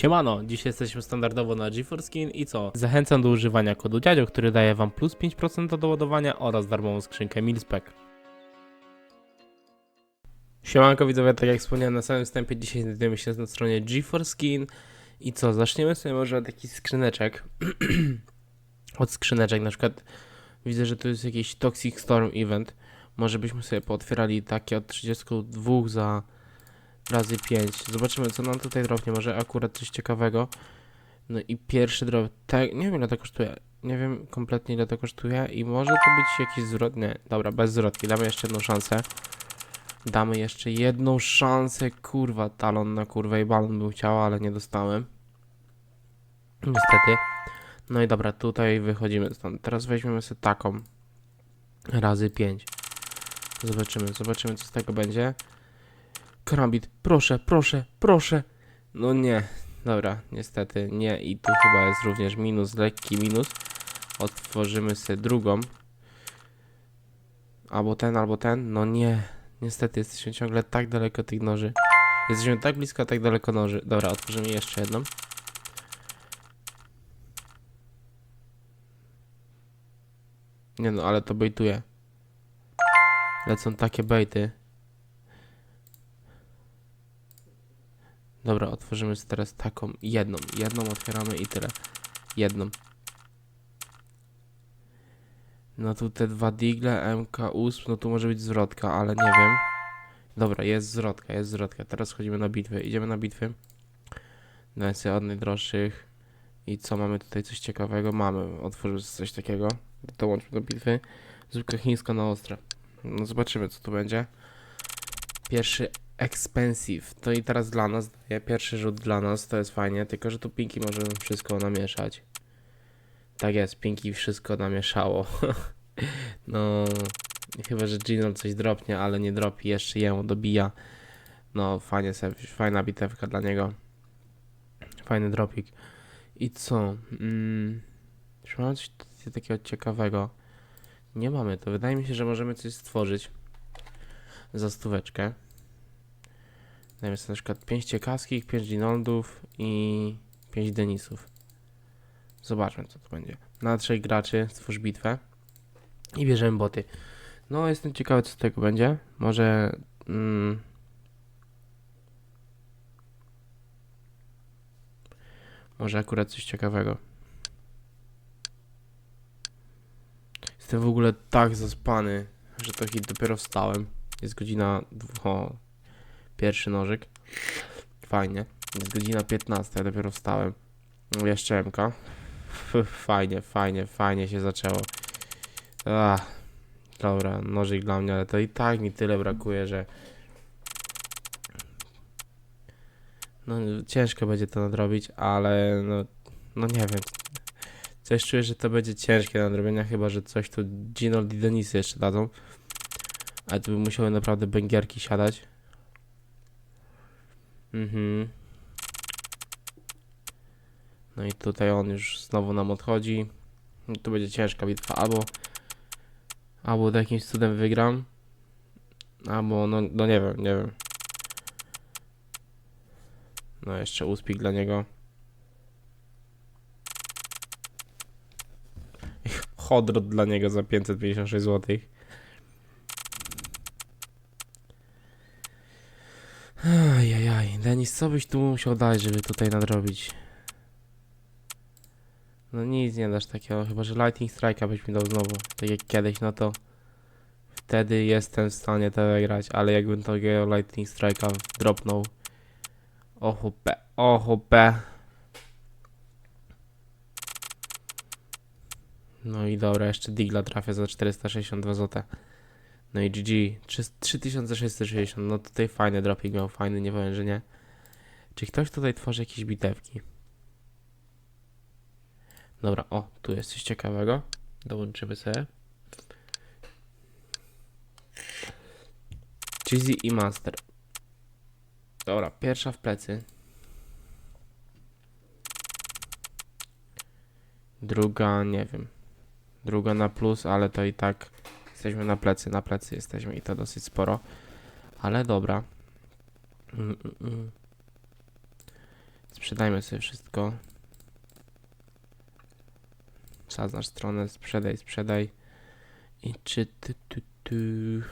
Siemano, dzisiaj jesteśmy standardowo na GeForce Skin i co? Zachęcam do używania kodu dziadzio, który daje wam plus 5% do doładowania oraz darmową skrzynkę Milspec. Siemanko widzowie, tak jak wspomniałem na samym wstępie, dzisiaj znajdujemy się na stronie GeForce Skin i co, zaczniemy sobie może od jakichś skrzyneczek. od skrzyneczek, na przykład widzę, że tu jest jakiś Toxic Storm Event. Może byśmy sobie pootwierali takie od 32 za razy 5. Zobaczymy, co nam tutaj dropnie. Może akurat coś ciekawego. No i pierwszy drop. Tak, nie wiem ile to kosztuje. Nie wiem kompletnie ile to kosztuje i może to być jakiś zwrot. Nie, dobra, bez zwrotki. Damy jeszcze jedną szansę. Damy jeszcze jedną szansę. Kurwa, talon na kurwę i balon bym chciał, ale nie dostałem. Niestety. No i dobra, tutaj wychodzimy stąd. Teraz weźmiemy sobie taką. Razy 5. Zobaczymy, zobaczymy co z tego będzie. Karambit, proszę, proszę, proszę. No nie, dobra, niestety nie. I tu chyba jest również minus, lekki minus. Otworzymy sobie drugą. Albo ten, albo ten. No nie, niestety jesteśmy ciągle tak daleko tych noży. Jesteśmy tak blisko, tak daleko noży. Dobra, otworzymy jeszcze jedną. Nie no, ale to bejtuje. Lecą takie bejty. Dobra, otworzymy teraz taką jedną. Jedną otwieramy i tyle. Jedną. No tu te dwa digle, MK, USP, no tu może być zwrotka, ale nie wiem. Dobra, jest zwrotka, jest zwrotka. Teraz chodzimy na bitwy. Idziemy na bitwy. Daj sobie od najdroższych. I co, mamy tutaj coś ciekawego? Mamy. Otworzymy coś takiego. Dołączmy do bitwy. Zwykle chińska na ostre. No zobaczymy, co tu będzie. Pierwszy expensive. To i teraz dla nas pierwszy rzut dla nas, to jest fajnie, tylko że tu Pinki może wszystko namieszać. Tak jest, Pinki wszystko namieszało. no, chyba że Gino coś dropnie, ale nie dropi, jeszcze jemu dobija. No, fajnie, fajna bitewka dla niego. Fajny dropik. I co? Mm, mamy coś takiego ciekawego? Nie mamy to. Wydaje mi się, że możemy coś stworzyć za stóweczkę. Dajmy sobie na przykład 5 ciekawskich, 5 Dinoldów i 5 Denisów. Zobaczmy co to będzie. Na trzech graczy stwórz bitwę i bierzemy boty. No jestem ciekawy co z tego będzie. Może... Mm, może akurat coś ciekawego. Jestem w ogóle tak zaspany, że to hit dopiero wstałem. Jest godzina... O, Pierwszy nożyk. Fajnie. Jest godzina 15, ja dopiero wstałem. Jeszcze MK. Fajnie, fajnie, fajnie się zaczęło. Ach, dobra, nożyk dla mnie, ale to i tak mi tyle brakuje, że... No, ciężko będzie to nadrobić, ale no, no nie wiem. Coś czuję, że to będzie ciężkie do nadrobienia, chyba, że coś tu Ginold i Denisy jeszcze dadzą. Ale tu by musiały naprawdę bęgierki siadać. Mhm. No i tutaj on już znowu nam odchodzi. No Tu będzie ciężka bitwa. Albo albo jakimś cudem wygram. Albo no, no nie wiem, nie wiem. No jeszcze uspik dla niego. Hodrot dla niego za 556 zł. Co byś tu musiał dać, żeby tutaj nadrobić? No nic nie dasz takiego, chyba że Lightning Strike'a byś mi dał znowu, tak jak kiedyś, no to wtedy jestem w stanie to wygrać, ale jakbym tego Lightning Strike'a dropnął, oho pe. No i dobra, jeszcze Digla trafia za 462 zł. No i GG, Trzy- 3660, no tutaj fajny dropik miał, fajny, nie powiem, że nie. Czy ktoś tutaj tworzy jakieś bitewki? Dobra, o, tu jest coś ciekawego. Dołączymy sobie. Cheesy i Master. Dobra, pierwsza w plecy. Druga, nie wiem. Druga na plus, ale to i tak jesteśmy na plecy, na plecy jesteśmy i to dosyć sporo. Ale dobra. Mm, mm, mm. Sprzedajmy sobie wszystko. Zaznacz stronę, sprzedaj, sprzedaj. I czy ty, ty, ty.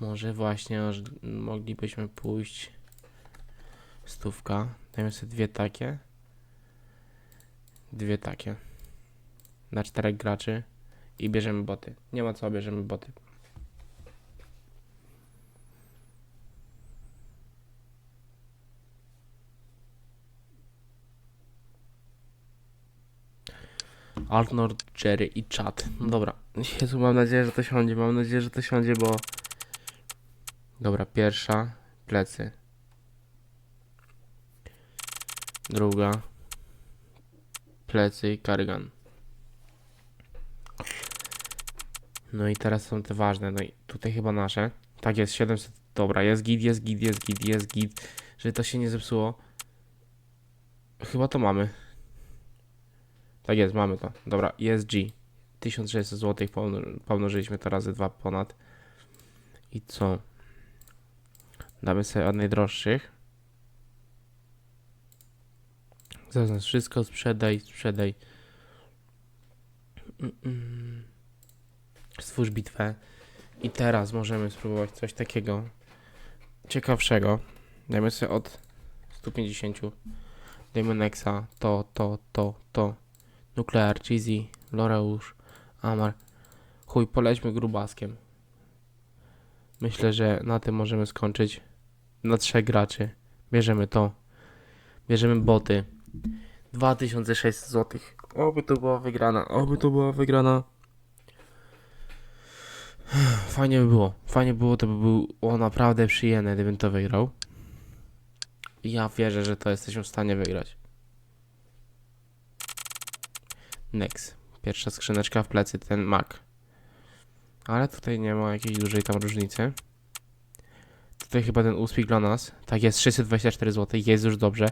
Może właśnie moglibyśmy pójść. Stówka. Dajmy sobie dwie takie. Dwie takie. Na czterech graczy. I bierzemy boty. Nie ma co, bierzemy boty. Altnord, Jerry i Chat. No dobra. Jezu, mam nadzieję, że to siądzie. Mam nadzieję, że to siądzie, bo... Dobra, pierwsza. Plecy. Druga. Plecy i kargan. No i teraz są te ważne. No i tutaj chyba nasze. Tak jest, 700. Dobra, jest git, jest git, jest git, jest git. Żeby to się nie zepsuło. Chyba to mamy. Tak jest, mamy to. Dobra, ESG. 1600 zł pomno- pomnożyliśmy to razy dwa ponad. I co? Damy sobie od najdroższych. Zaznacz wszystko, sprzedaj, sprzedaj. Stwórz bitwę. I teraz możemy spróbować coś takiego ciekawszego. Dajmy sobie od 150. Dajmy Nexa, to, to, to, to. Nuklear, Cheesy, Loreusz, Amar. Chuj, polećmy grubaskiem. Myślę, że na tym możemy skończyć. Na trzech graczy. Bierzemy to. Bierzemy boty. 2600 zł. Oby to była wygrana. Oby to była wygrana. Fajnie by było. Fajnie było, to by było naprawdę przyjemne, gdybym to wygrał. Ja wierzę, że to jesteśmy w stanie wygrać. Next. Pierwsza skrzyneczka w plecy, ten Mac. Ale tutaj nie ma jakiejś dużej tam różnicy. Tutaj chyba ten uspik dla nas. Tak jest, 624 zł, jest już dobrze.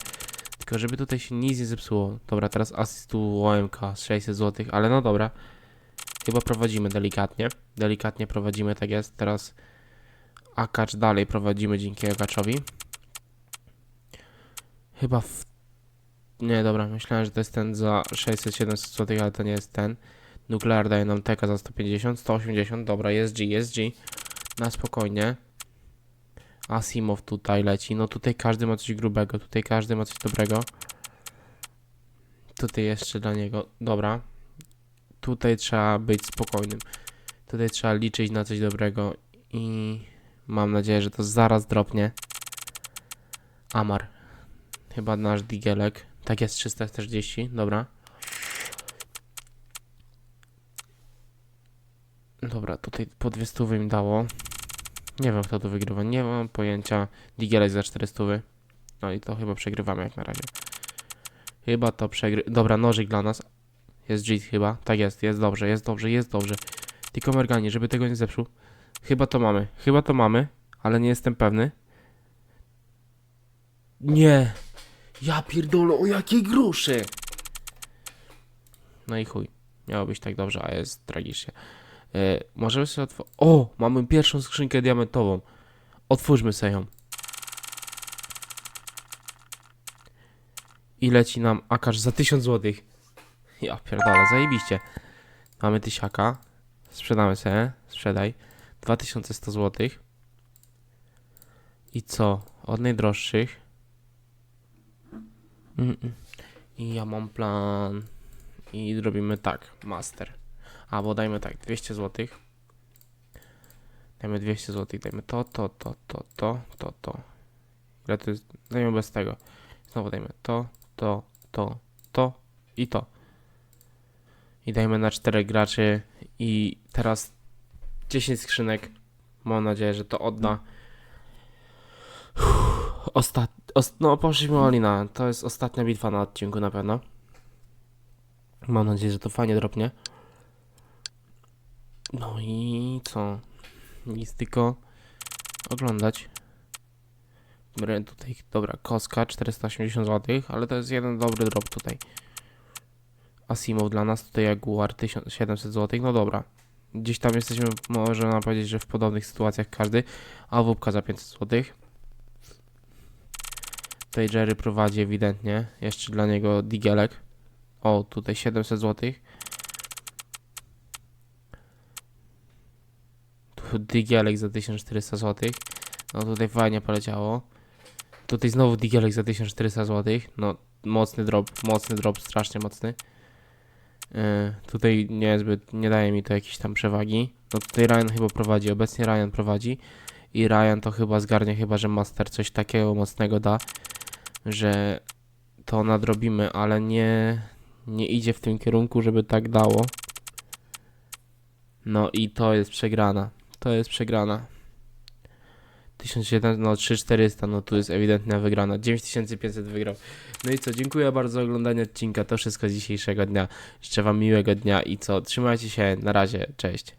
Tylko żeby tutaj się nic nie zepsuło. Dobra, teraz asystu OMK 600 zł, ale no dobra. Chyba prowadzimy delikatnie. Delikatnie prowadzimy, tak jest. Teraz Akacz dalej prowadzimy dzięki Akaczowi. Chyba w... Nie, dobra, myślałem, że to jest ten za 600-700 zł, ale to nie jest ten. Nuklear daje nam TK za 150, 180, dobra, jest G, jest G. Na spokojnie. Asimow tutaj leci. No tutaj każdy ma coś grubego, tutaj każdy ma coś dobrego. Tutaj jeszcze dla niego. Dobra. Tutaj trzeba być spokojnym. Tutaj trzeba liczyć na coś dobrego i mam nadzieję, że to zaraz dropnie. Amar. Chyba nasz digelek. Tak jest 340, dobra. Dobra, tutaj po dwie stówy im dało. Nie wiem kto tu wygrywa, nie mam pojęcia. Digielek za 400. No i to chyba przegrywamy jak na razie. Chyba to przegry... Dobra, nożyk dla nas. Jest G chyba. Tak jest, jest dobrze, jest dobrze, jest dobrze. Tylko Mergani, żeby tego nie zepsuł. Chyba to mamy, chyba to mamy, ale nie jestem pewny. Nie! Ja pierdolę, o jakiej gruszy! No i chuj. Miało być tak dobrze, a jest tragicznie. E, możemy sobie otworzyć. O! Mamy pierwszą skrzynkę diamentową. Otwórzmy sobie ją. I leci nam akasz za 1000 zł. Ja pierdolę, zajebiście. Mamy tysiaka. Sprzedamy sobie. Sprzedaj. 2100 zł. I co? Od najdroższych. I ja mam plan. I zrobimy tak. Master. Albo dajmy tak. 200 zł. Dajmy 200 zł. Dajmy to, to, to, to, to, to, to. Ile to jest? Dajmy bez tego. Znowu dajmy to, to, to, to i to. I dajmy na 4 graczy. I teraz 10 skrzynek. Mam nadzieję, że to odda. Ostat... No, poszliśmy Olina. To jest ostatnia bitwa na odcinku na pewno. Mam nadzieję, że to fajnie dropnie. No i co? Nic tylko oglądać. Dobra, tutaj, dobra, koska 480 zł, ale to jest jeden dobry drop tutaj. Asimow dla nas, tutaj Jaguar 1700 zł, no dobra. Gdzieś tam jesteśmy, można powiedzieć, że w podobnych sytuacjach każdy. A WP za 500 zł. Tutaj Jerry prowadzi ewidentnie. Jeszcze dla niego digielek. O, tutaj 700 zł. Tu digielek za 1400 zł. No tutaj fajnie poleciało. Tutaj znowu digielek za 1400 zł. No mocny drop, mocny drop, strasznie mocny. Yy, tutaj niezbyt, nie daje mi to jakiejś tam przewagi. No tutaj Ryan chyba prowadzi, obecnie Ryan prowadzi. I Ryan to chyba zgarnie, chyba że Master coś takiego mocnego da, że to nadrobimy, ale nie, nie idzie w tym kierunku, żeby tak dało. No i to jest przegrana. To jest przegrana. 1700, no 3400, no tu jest ewidentna wygrana. 9500 wygrał. No i co, dziękuję bardzo za oglądanie odcinka. To wszystko z dzisiejszego dnia. Życzę Wam miłego dnia i co, trzymajcie się, na razie, cześć.